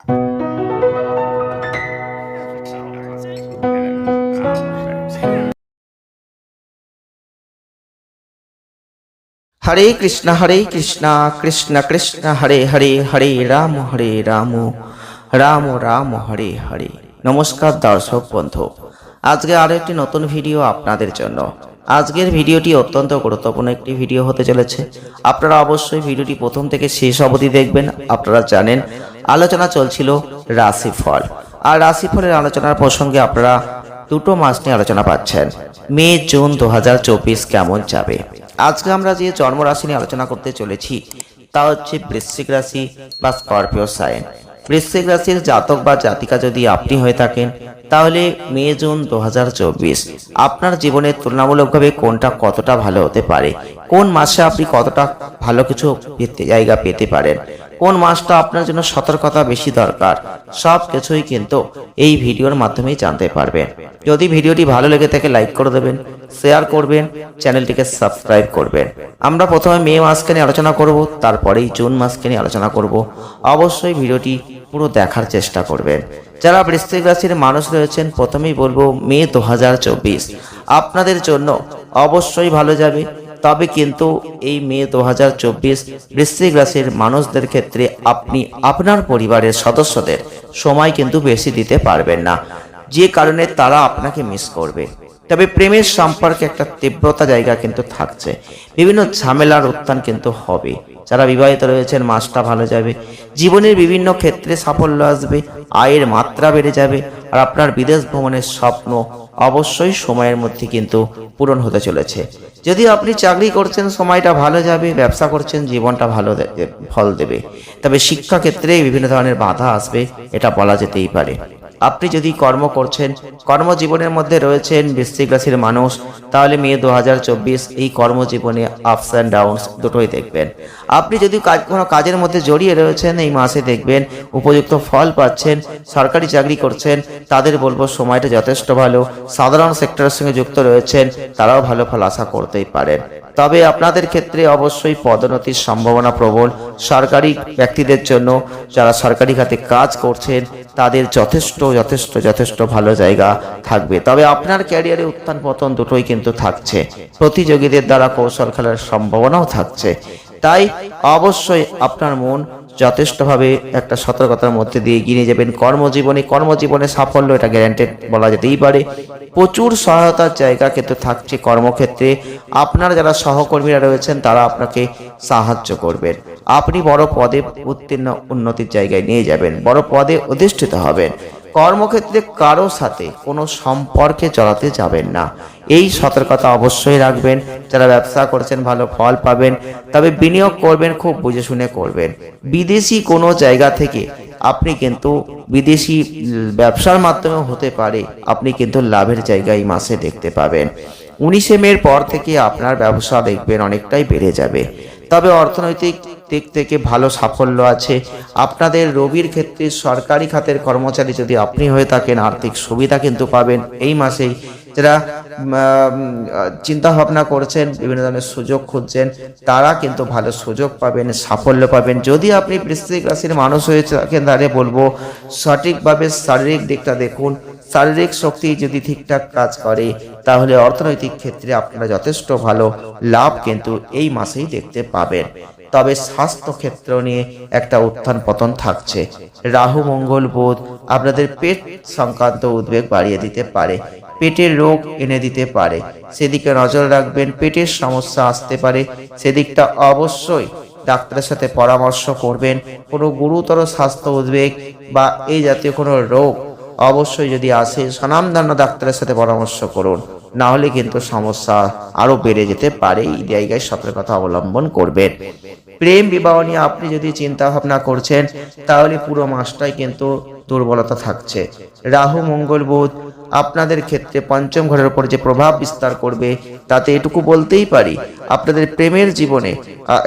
হরে কৃষ্ণ হরে কৃষ্ণ কৃষ্ণ কৃষ্ণ হরে হরে হরে রাম হরে রাম রাম রাম হরে হরে নমস্কার দর্শক বন্ধু, আজকে আরও একটি নতুন ভিডিও আপনাদের জন্য। আজকের ভিডিওটি অত্যন্ত গুরুত্বপূর্ণ একটি ভিডিও হতে চলেছে। আপনারা অবশ্যই ভিডিওটি প্রথম থেকে শেষ অবধি দেখবেন। আপনারা জানেন আলোচনা চলছিল রাশিফল। আর রাশিফলের আলোচনার প্রসঙ্গে আপনারা দুটো মাস নিয়ে আলোচনা পাচ্ছেন। মে, জুন দু হাজার চব্বিশ কেমন যাবে? আজকে আমরা যে জন্মরাশি নিয়ে আলোচনা করতে চলেছি, তা হচ্ছে বৃশ্চিক রাশি বা স্করপিও সাইন। বৃশ্চিক রাশির জাতক বা জাতিকা যদি আপনি হয়ে থাকেন, তাহলে মে, জুন দু হাজার চব্বিশ আপনার জীবনের তুলনামূলকভাবে কোনটা কতটা ভালো হতে পারে? কোন মাসে আপনি কতটা ভালো কিছু জায়গা পেতে পারেন? কোন মাসটা আপনার জন্য সতর্কতা বেশি দরকার? সব কিছুই কিন্তু এই ভিডিওর মাধ্যমেই জানতে পারবেন। যদি ভিডিওটি ভালো লেগে থাকে লাইক করে দেবেন শেয়ার করবেন, চ্যানেলটিকে সাবস্ক্রাইব করবেন। আমরা প্রথমে মে মাসকে নিয়ে আলোচনা করব, তারপরেই জুন মাসকে নিয়ে আলোচনা করব। অবশ্যই ভিডিওটি পুরো দেখার চেষ্টা করবেন। যারা বৃশ্চিক রাশির মানুষ রয়েছেন, প্রথমেই বলব মে দু হাজার চব্বিশ। আপনাদের জন্য অবশ্যই ভালো যাবে। তবে কিন্তু এই মে দু হাজার চব্বিশ বৃশ্চিক রাশির মানুষদের ক্ষেত্রে আপনি আপনার পরিবারের সদস্যদের সময় কিন্তু বেশি দিতে পারবেন না। যে কারণে তারা আপনাকে মিস করবে। তবে প্রেমের সম্পর্কে একটা তীব্রতা জায়গা কিন্তু থাকছে। বিভিন্ন ঝামেলার উত্থান কিন্তু হবে। যারা বিবাহিত রয়েছেন, মাসটা ভালো যাবে। জীবনের বিভিন্ন ক্ষেত্রে সাফল্য আসবে, আয়ের মাত্রা বেড়ে যাবে। আর আপনার বিদেশ ভ্রমণের স্বপ্ন অবশ্যই সময়ের মধ্যে কিন্তু পূরণ হতে চলেছে। যদি আপনি চাকরি করছেন, সময়টা ভালো যাবে, ব্যবসা করছেন, জীবনটা ভালো ফল দেবে। তবে শিক্ষাক্ষেত্রে বিভিন্ন ধরনের বাধা আসবে, এটা বলা যেতেই পারে। আপনি যদি কর্ম করছেন, কর্মজীবনের মধ্যে রয়েছেন বৃশ্চিক রাশির মানুষ, তাহলে মে দু হাজার চব্বিশ এই কর্মজীবনে আপস অ্যান্ড ডাউনস দুটোই দেখবেন। আপনি যদি কোনো কাজের মধ্যে জড়িয়ে রয়েছেন, এই মাসে দেখবেন উপযুক্ত ফল পাচ্ছেন, সরকারি চাকরি করছেন, তাদের বলব সময়টা যথেষ্ট ভালো। সাধারণ সেক্টরের সঙ্গে যুক্ত রয়েছেন, তারাও ভালো ফল আশা করতেই পারেন। তবে আপনাদের ক্ষেত্রে অবশ্যই পদোন্নতির সম্ভাবনা প্রবল। সরকারি ব্যক্তিদের জন্য যারা সরকারি খাতে কাজ করছেন তাদের যথেষ্ট যথেষ্ট যথেষ্ট ভালো জায়গা থাকবে। তবে আপনার ক্যারিয়ারে উত্থান পতন দুটোই কিন্তু থাকছে। প্রতিযোগীদের দ্বারা কৌশল খেলার সম্ভাবনাও থাকছে। তাই অবশ্যই আপনার মন যথেষ্টভাবে একটা সতর্কতার মধ্যে দিয়ে গিয়ে যাবেন। কর্মজীবনে কর্মজীবনে সাফল্য এটা গ্যারান্টেড বলা যেতেই পারে। প্রচুর সহায়তার জায়গা কিন্তু থাকছে কর্মক্ষেত্রে। আপনার যারা সহকর্মীরা রয়েছেন, তারা আপনাকে সাহায্য করবেন। আপনি বড় পদে উত্তীর্ণ উন্নতির জায়গায় নিয়ে যাবেন। বড় পদে অধিষ্ঠিত হবেন। কর্মক্ষেত্রে কারও সাথে কোনো সম্পর্কে জড়াতে যাবেন না। এই সতর্কতা অবশ্যই রাখবেন। যারা ব্যবসা করছেন, ভালো ফল পাবেন, তবে বিনিয়োগ করবেন, খুব বুঝে শুনে করবেন। বিদেশি কোনো জায়গা থেকে আপনি কিন্তু বিদেশি ব্যবসার মাধ্যমেও হতে পারে। আপনি কিন্তু লাভের জায়গা এই মাসে দেখতে পাবেন। উনিশে মের পর থেকে আপনার ব্যবসা দেখবেন অনেকটাই বেড়ে যাবে। তবে অর্থনৈতিক দিক থেকে ভালো সাফল্য আছে। আপনাদের রবির ক্ষেত্রে সরকারি খাতের কর্মচারী যদি আপনি হয়ে থাকেন, আর্থিক সুবিধা কিন্তু পাবেন। এই মাসেই যারা চিন্তা ভাবনা করছেন, বিভিন্ন ধরনের সুযোগ খুঁজছেন, তারা কিন্তু ভালো সুযোগ পাবেন, সাফল্য পাবেন। যদি আপনি বৃশ্চিক রাশির মানুষ হয়ে থাকেন, তাহলে বলব সঠিকভাবে শারীরিক দিকটা দেখুন। শারীরিক শক্তি যদি ঠিকঠাক কাজ করে, তাহলে অর্থনৈতিক ক্ষেত্রে আপনারা যথেষ্ট ভালো লাভ কিন্তু এই মাসেই দেখতে পাবেন। তবে স্বাস্থ্য ক্ষেত্র নিয়ে একটা উত্থান পতন থাকছে। রাহু, মঙ্গল, বোধ আপনাদের পেট সংক্রান্ত উদ্বেগ বাড়িয়ে দিতে পারে। পেটের রোগ এনে দিতে পারে। সেদিকে নজর রাখবেন, পেটের সমস্যা আসতে পারে। সেদিকটা অবশ্যই ডাক্তারের সাথে পরামর্শ করবেন। কোনো গুরুতর স্বাস্থ্য উদ্বেগ বা এই জাতীয় কোনো রোগ অবশ্যই যদি আসে, স্বনামধন্য ডাক্তারের সাথে পরামর্শ করুন। না হলে কিন্তু সমস্যা আরও বেড়ে যেতে পারে। এই জায়গায় সতর্কতা অবলম্বন করবেন। প্রেম, বিবাহ নিয়ে আপনি যদি চিন্তা ভাবনা করছেন, তাহলে পুরো মাসটাই কিন্তু দুর্বলতা থাকছে। রাহু, মঙ্গল, বুধ আপনাদের ক্ষেত্রে পঞ্চম ঘরের উপর যে প্রভাব বিস্তার করবে তাতে এটুকু বলতেই পারি, আপনাদের প্রেমের জীবনে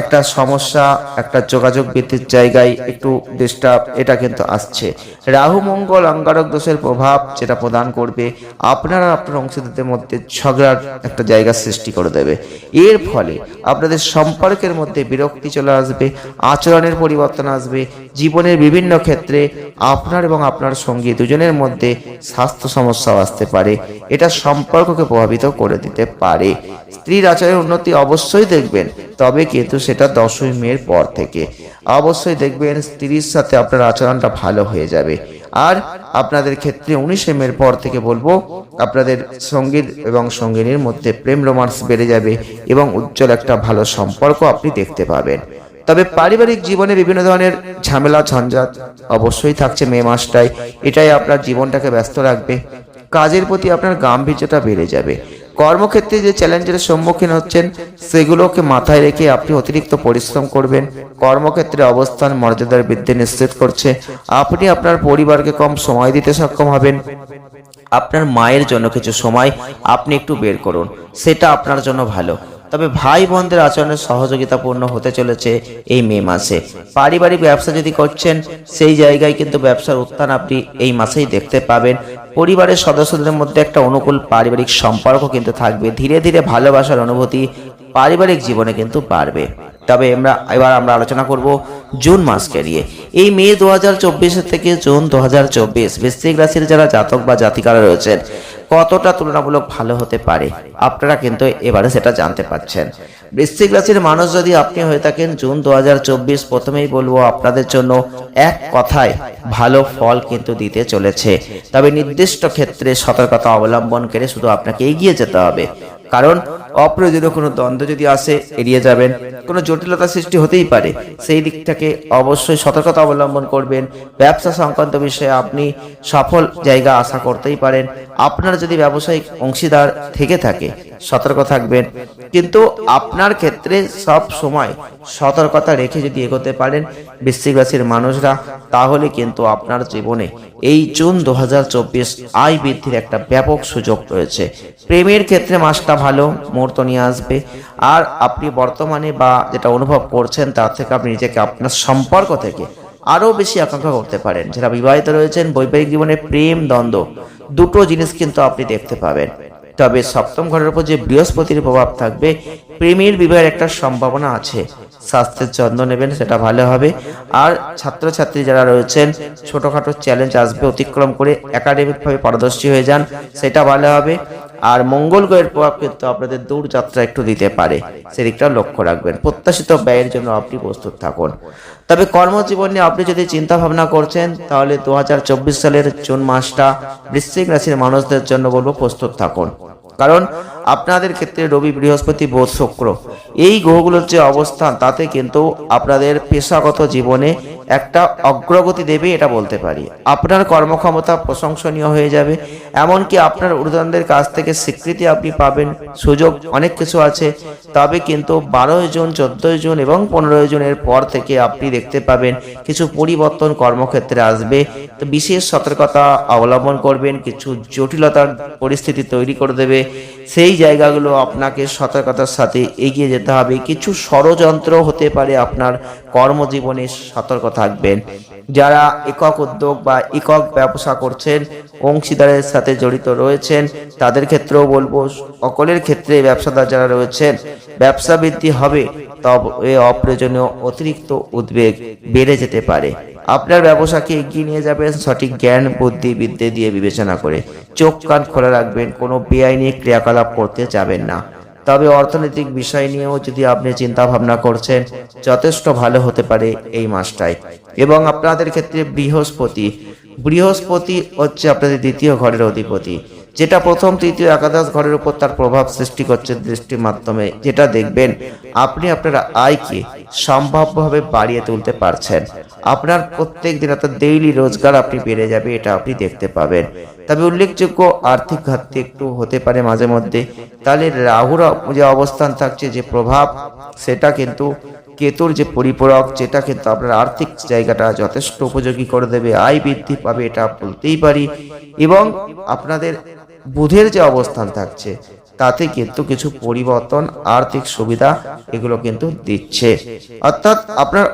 একটা সমস্যা, একটা যোগাযোগ বৃদ্ধির জায়গায় একটু ডিস্টার্ব এটা কিন্তু আসছে। রাহু, মঙ্গল, অঙ্গারক দোষের প্রভাব যেটা প্রদান করবে, আপনারা আপনার অংশীদারদের মধ্যে ঝগড়ার একটা জায়গা সৃষ্টি করে দেবে। এর ফলে আপনাদের সম্পর্কের মধ্যে বিরক্তি চলে আসবে, আচরণের পরিবর্তন আসবে, জীবনের বিভিন্ন ক্ষেত্রে আপনার এবং আপনার সঙ্গী দুজনের মধ্যে স্বাস্থ্য সমস্যাও আসতে পারে, এটা সম্পর্ককে প্রভাবিত করে দিতে পারে। স্ত্রীর আচরণের উন্নতি অবশ্যই দেখবেন, তবে কিন্তু সেটা দশই মেয়ের পর থেকে। অবশ্যই দেখবেন স্ত্রীর সাথে আপনার আচরণটা ভালো হয়ে যাবে। আর আপনাদের ক্ষেত্রে উনিশে মের পর থেকে বলব, আপনাদের সঙ্গীর এবং সঙ্গিনীর মধ্যে প্রেম রোমান্স বেড়ে যাবে এবং উজ্জ্বল একটা ভালো সম্পর্ক আপনি দেখতে পাবেন। তবে পারিবারিক জীবনে বিভিন্ন ধরনের ঝামেলা, ঝঞ্ঝাট অবশ্যই থাকছে মে মাসটায়। এটাই আপনার জীবনটাকে ব্যস্ত রাখবে। কাজের প্রতি আপনার গাম্ভীর্যটা বেড়ে যাবে। কর্মক্ষেত্রে যে চ্যালেঞ্জের সম্মুখীন হচ্ছেন, সেগুলোকে মাথায় রেখে আপনি অতিরিক্ত পরিশ্রম করবেন। কর্মক্ষেত্রে অবস্থান, মর্যাদার বৃদ্ধি নিশ্চিত করছে। আপনি আপনার পরিবারকে কম সময় দিতে সক্ষম হবেন। আপনার মায়ের জন্য কিছু সময় আপনি একটু বের করুন। সেটা আপনার জন্য ভালো। তবে ভাই বোনদের আচরণের সহযোগিতাপূর্ণ হতে চলেছে এই মে মাসে। পারিবারিক ব্যবসা যদি করছেন, সেই জায়গায় কিন্তু ব্যবসার উত্থান আপনি এই মাসেই দেখতে পাবেন। পরিবারের সদস্যদের মধ্যে একটা অনুকূল পারিবারিক সম্পর্ক কিন্তু থাকবে। ধীরে ধীরে ভালোবাসার অনুভূতি পারিবারিক জীবনে কিন্তু বাড়বে। তবে আমরা, এবার আমরা আলোচনা করব জুন মাসকে নিয়ে। এই মে দু হাজার থেকে জুন দু হাজার চব্বিশ, বৃশ্চিক রাশির যারা জাতক বা জাতিকারা রয়েছেন, কতটা তুলনামূলক ভালো হতে পারে? আপনারা কিন্তু এবারে সেটা জানতে পারছেন। বৃশ্চিক রাশির মানুষ যদি আপনি হয়ে থাকেন, জুন দু হাজার চব্বিশ প্রথমেই বলব আপনাদের জন্য এক কথায় ভালো ফল কিন্তু দিতে চলেছে। তবে নির্দিষ্ট ক্ষেত্রে সতর্কতা অবলম্বন করে শুধু আপনাকে এগিয়ে যেতে হবে। কারণ অপ্রয়োজনীয় কোনো দ্বন্দ্ব যদি আসে, এড়িয়ে যাবেন। কোনো জটিলতা সৃষ্টি হতেই পারে। সেই দিকটাকে অবশ্যই সতর্কতা অবলম্বন করবেন। ব্যবসা সংক্রান্ত বিষয়ে আপনি সফল জায়গা আশা করতেই পারেন। আপনার যদি ব্যবসায়িক অংশীদার থেকে থাকে, সতর্ক থাকবেন। কিন্তু আপনার ক্ষেত্রে সব সময় সতর্কতা রেখে যদি এগোতে পারেন বৃশ্চিক রাশির মানুষরা, তাহলে কিন্তু আপনার জীবনে এই জুন দু হাজার চব্বিশ আয় বৃদ্ধির একটা ব্যাপক সুযোগ রয়েছে। প্রেমের ক্ষেত্রে মাসটা ভালো, মুহূর্ত নিয়ে আসবে। আর আপনি বর্তমানে বা যেটা অনুভব করছেন, তার থেকে আপনি নিজেকে আপনার সম্পর্ক থেকে আরও বেশি আকাঙ্ক্ষা করতে পারেন। যারা বিবাহিত রয়েছেন, বৈবাহিক জীবনে প্রেম, দ্বন্দ্ব, দুটো জিনিস কিন্তু আপনি দেখতে পাবেন। তবে সপ্তম ঘরের উপর যে বৃহস্পতির প্রভাব থাকবে, প্রেমের বিবাহের একটা সম্ভাবনা আছে। স্বাস্থ্যের যত্ন নেবেন, সেটা ভালো হবে। আর ছাত্রছাত্রী যারা রয়েছেন, ছোটখাটো চ্যালেঞ্জ আসবে, অতিক্রম করে একাডেমিকভাবে পারদর্শী হয়ে যান, সেটা ভালো হবে। আর মঙ্গল গ্রহের প্রভাব কিন্তু আপনাদের দূর যাত্রা একটু দিতে পারে। সেদিকটা লক্ষ্য রাখবেন। প্রত্যাশিত ব্যয়ের জন্য আপনি প্রস্তুত থাকুন। তবে কর্মজীবন নিয়ে আপনি যদি চিন্তা ভাবনা করছেন, তাহলে দু হাজার চব্বিশ সালের জুন মাসটা বৃশ্চিক রাশির মানুষদের জন্য বলব প্রস্তুত থাকুন। কারণ আপনাদের ক্ষেত্রে রবি, বৃহস্পতি, বোধ, শুক্র এই গ্রহগুলোর যে অবস্থান, তাতে কিন্তু আপনাদের পেশাগত জীবনে একটা অগ্রগতি দেবে এটা বলতে পারি। আপনার কর্মক্ষমতা প্রশংসনীয় হয়ে যাবে, এমনকি আপনার ঊর্ধ্বদের কাছ থেকে স্বীকৃতি আপনি পাবেন, সুযোগ অনেক কিছু আছে, তবে কিন্তু বারোই জুন, চোদ্দই জুন এবং পনেরোই জুনের পর থেকে আপনি দেখতে পাবেন কিছু পরিবর্তন কর্মক্ষেত্রে আসবে। তো বিশেষ সতর্কতা অবলম্বন করবেন, কিছু জটিলতার পরিস্থিতি তৈরি করে দেবে। সেই জায়গাগুলো আপনাকে সতর্কতার সাথে এগিয়ে যেতে হবে। কিছু ষড়যন্ত্র হতে পারে আপনার কর্মজীবনে সতর্ক থাকবেন। যারা একক উদ্যোগ বা একক ব্যবসা করছেন, অংশীদারের সাথে জড়িত রয়েছেন, তাদের ক্ষেত্রেও বলব, সকলের ক্ষেত্রে ব্যবসাদার যারা রয়েছেন, ব্যবসা বৃদ্ধি হবে, তবে অপ্রয়োজনীয় অতিরিক্ত উদ্বেগ বেড়ে যেতে পারে। আপনার ব্যবসাকে এগিয়ে নিয়ে যাবেন, সঠিক জ্ঞান, বুদ্ধি, বিদ্যে দিয়ে বিবেচনা করে। চোখ কান খোলা রাখবেন, কোনো বেআইনি ক্রিয়াকলাপ করতে যাবেন না। তবে অর্থনৈতিক বিষয় নিয়েও যদি আপনি চিন্তা ভাবনা করছেন, যথেষ্ট ভালো হতে পারে এই মাসটায় এবং আপনাদের ক্ষেত্রে বৃহস্পতি। বৃহস্পতি হচ্ছে আপনাদের দ্বিতীয় ঘরের অধিপতি, যেটা প্রথম, তৃতীয় একাদশ ঘরের উপর তার প্রভাব সৃষ্টি করছে দৃষ্টির মাধ্যমে। যেটা দেখবেন, আপনি আপনার আয়কে সম্ভাব্যভাবে বাড়িয়ে তুলতে পারছেন। আপনার প্রত্যেক দিন অর্থাৎ ডেইলি রোজগার আপনি বেড়ে যাবে, এটা আপনি দেখতে পাবেন। তবে উল্লেখযোগ্য আর্থিক ঘাটতি একটু হতে পারে মাঝে মধ্যে। তাহলে রাহুর যে অবস্থান থাকছে, যে প্রভাব, সেটা কিন্তু কেতুর যে পরিপূরক, যেটা কিন্তু আপনার আর্থিক জায়গাটা যথেষ্ট উপযোগী করে দেবে, আয় বৃদ্ধি পাবে, এটা বলতেই পারি। এবং আপনাদের বুধের যে অবস্থান থাকছে তাতে কিন্তু কিছু পরিবর্তন, আর্থিক সুবিধা এগুলো কিন্তু দিচ্ছে। অর্থাৎ আপনার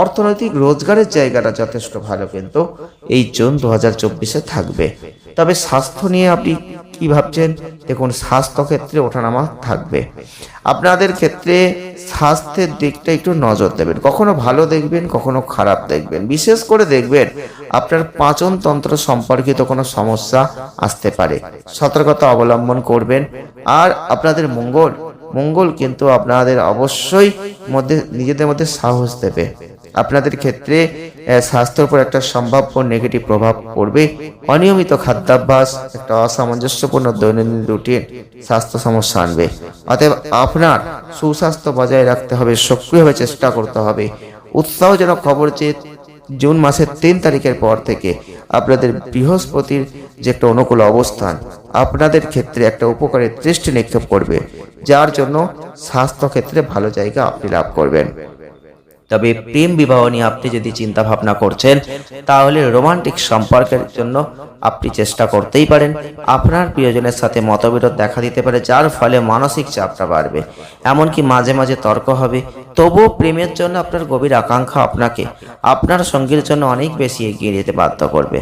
অর্থনৈতিক রোজগারের জায়গাটা যথেষ্ট ভালো কিন্তু এই জুন দু হাজার থাকবে। তবে স্বাস্থ্য নিয়ে আপনি কি ভাবছেন? দেখুন, স্বাস্থ্য ক্ষেত্রে ওঠানামা থাকবে। আপনাদের ক্ষেত্রে স্বাস্থ্যের দিকটা একটু নজর দেবেন। কখনো ভালো দেখবেন, কখনো খারাপ দেখবেন। বিশেষ করে দেখবেন, আপনার পাচন তন্ত্র সম্পর্কিত কোনো সমস্যা আসতে পারে। সতর্কতা অবলম্বন করবেন। আর আপনাদের মঙ্গল মঙ্গল কিন্তু আপনাদের অবশ্যই মধ্যে, নিজেদের মধ্যে সাহস দেবে। আপনাদের ক্ষেত্রে স্বাস্থ্যের উপর একটা সম্ভাব্য নেগেটিভ প্রভাব পড়বে। অনিয়মিত খাদ্যাভ্যাস, একটা অসামঞ্জস্যপূর্ণ দৈনন্দিন রুটিন স্বাস্থ্য সমস্যা আনবে। অতএব আপনার সুস্বাস্থ্য বজায় রাখতে হবে, সক্রিয়ভাবে চেষ্টা করতে হবে। উৎসাহজনক খবর যে জুন মাসের তিন তারিখের পর থেকে আপনাদের বৃহস্পতির যে একটা অনুকূল অবস্থান, আপনাদের ক্ষেত্রে একটা উপকারের দৃষ্টি নিক্ষেপ করবে, যার জন্য স্বাস্থ্য ক্ষেত্রে ভালো জায়গা আপনি লাভ করবেন। তবে প্রেম বিবাহ নিয়ে আপনি যদি চিন্তা ভাবনা করছেন, তাহলে রোমান্টিক সম্পর্কের জন্য আপনি চেষ্টা করতেই পারেন। আপনার প্রিয়জনের সাথে মতবিরোধ দেখা দিতে পারে, যার ফলে মানসিক চাপটা বাড়বে। এমনকি মাঝে মাঝে তর্ক হবে। তবুও প্রেমের জন্য আপনার গভীর আকাঙ্ক্ষা আপনাকে আপনার সঙ্গীর জন্য অনেক বেশি এগিয়ে যেতে বাধ্য করবে।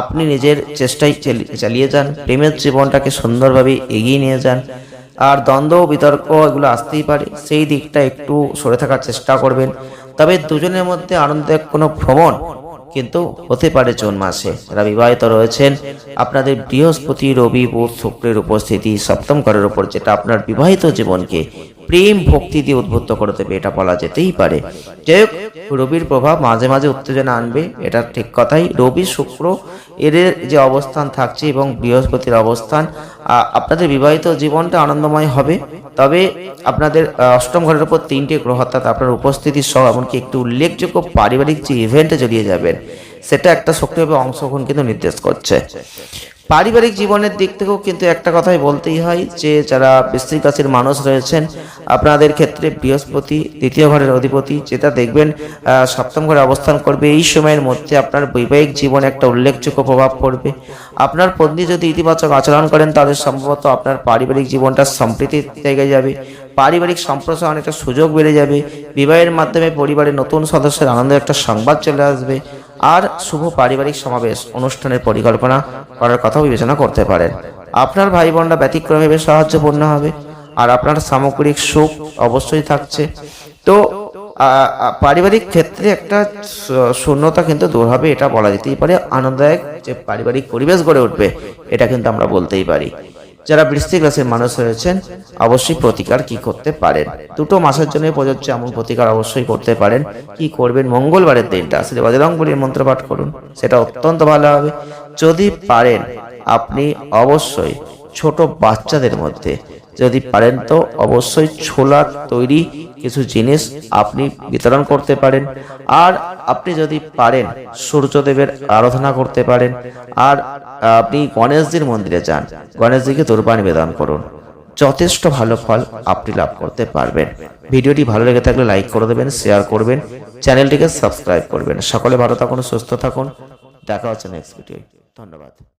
আপনি নিজের চেষ্টাই চালিয়ে যান, প্রেমের জীবনটাকে সুন্দরভাবে এগিয়ে নিয়ে যান। আর দ্বন্দ্ব বিতর্ক এগুলো আসতেই পারে। সেই দিকটা একটু সরে থাকার চেষ্টা করবেন। তবে দুজনের মধ্যে আনন্দের কোনো ভ্রমণ কিন্তু হতে পারে জুন মাসে। যারা বিবাহিত রয়েছেন। আপনাদের বৃহস্পতি, রবি, বুধ, শুক্রের উপস্থিতি, সপ্তম ঘরের উপর, যেটা আপনার বিবাহিত জীবনকে প্রেম ভক্তি দিয়ে উদ্বুদ্ধ করে দেবে, এটা বলা যেতেই পারে। যাই হোক, রবির প্রভাব মাঝে মাঝে উত্তেজনা আনবে, এটা ঠিক কথাই। রবি শুক্র এদের যে অবস্থান থাকছে এবং বৃহস্পতির অবস্থান আপনাদের বিবাহিত জীবনটা আনন্দময় হবে। তবে আপনাদের অষ্টম ঘরের উপর তিনটে গ্রহ, অর্থাৎ আপনার উপস্থিতি সহ, এমনকি একটি উল্লেখযোগ্য পারিবারিক যে ইভেন্টে জড়িয়ে যাবেন, সেটা একটা সক্রিয়ভাবে অংশগ্রহণ কিন্তু নির্দেশ করছে। পারিবারিক জীবনের দিক থেকেও কিন্তু একটা কথাই বলতেই হয় যে, যারা বৃশ্চিক রাশির মানুষ রয়েছেন, আপনাদের ক্ষেত্রে বৃহস্পতি, দ্বিতীয় ঘরের অধিপতি যেটা দেখবেন সপ্তম ঘরে অবস্থান করবে, এই সময়ের মধ্যে আপনার বৈবাহিক জীবনে একটা উল্লেখযোগ্য প্রভাব পড়বে। আপনার পত্নী যদি ইতিবাচক আচরণ করেন, তাদের সম্ভবত আপনার পারিবারিক জীবনটা সম্প্রীতির জায়গায় যাবে, পারিবারিক সম্প্রসারণ একটা সুযোগ বেড়ে যাবে, বিবাহের মাধ্যমে পরিবারের নতুন সদস্যের আনন্দের একটা সংবাদ চলে আসবে, আর শুভ পারিবারিক সমাবেশ, অনুষ্ঠানের পরিকল্পনা করার কথাও বিবেচনা করতে পারেন। আপনার ভাই বোনরা ব্যতিক্রমে বেশ সাহায্যপূর্ণ হবে। আর আপনার সামগ্রিক সুখ অবশ্যই থাকছে। তো পারিবারিক ক্ষেত্রে একটা শূন্যতা কিন্তু দূর হবে, এটা বলা যেতেই পারে। আনন্দদায়ক যে পারিবারিক পরিবেশ গড়ে উঠবে, এটা কিন্তু আমরা বলতেই পারি। যারা বৃশ্চিক রাশির মানুষ রয়েছেন অবশ্যই প্রতিকার কি করতে পারেন? দুটো মাসের জন্য প্রযোজ্য এমন প্রতিকার অবশ্যই করতে পারেন। কি করবেন? মঙ্গলবারের দিনটা আসলে বজরংবলীর মন্ত্র পাঠ করুন। সেটা অত্যন্ত ভালো হবে। যদি পারেন, আপনি অবশ্যই ছোট বাচ্চাদের মধ্যে যদি পারেন তো অবশ্যই ছোলার তৈরি কিছু জিনিস আপনি বিতরণ করতে পারেন। আর আপনি যদি পারেন, সূর্যদেবের আরাধনা করতে পারেন। আর আপনি গণেশজির মন্দিরে যান। গণেশজিকে দুর্বা নিবেদন করুন। যথেষ্ট ভালো ফল আপনি লাভ করতে পারবেন। ভিডিওটি ভালো লেগে থাকলে লাইক করে দেবেন, শেয়ার করবেন, চ্যানেলটিকে সাবস্ক্রাইব করবেন। সকলে ভালো থাকুন, সুস্থ থাকুন। দেখা হচ্ছে নেক্সট ভিডিও ধন্যবাদ।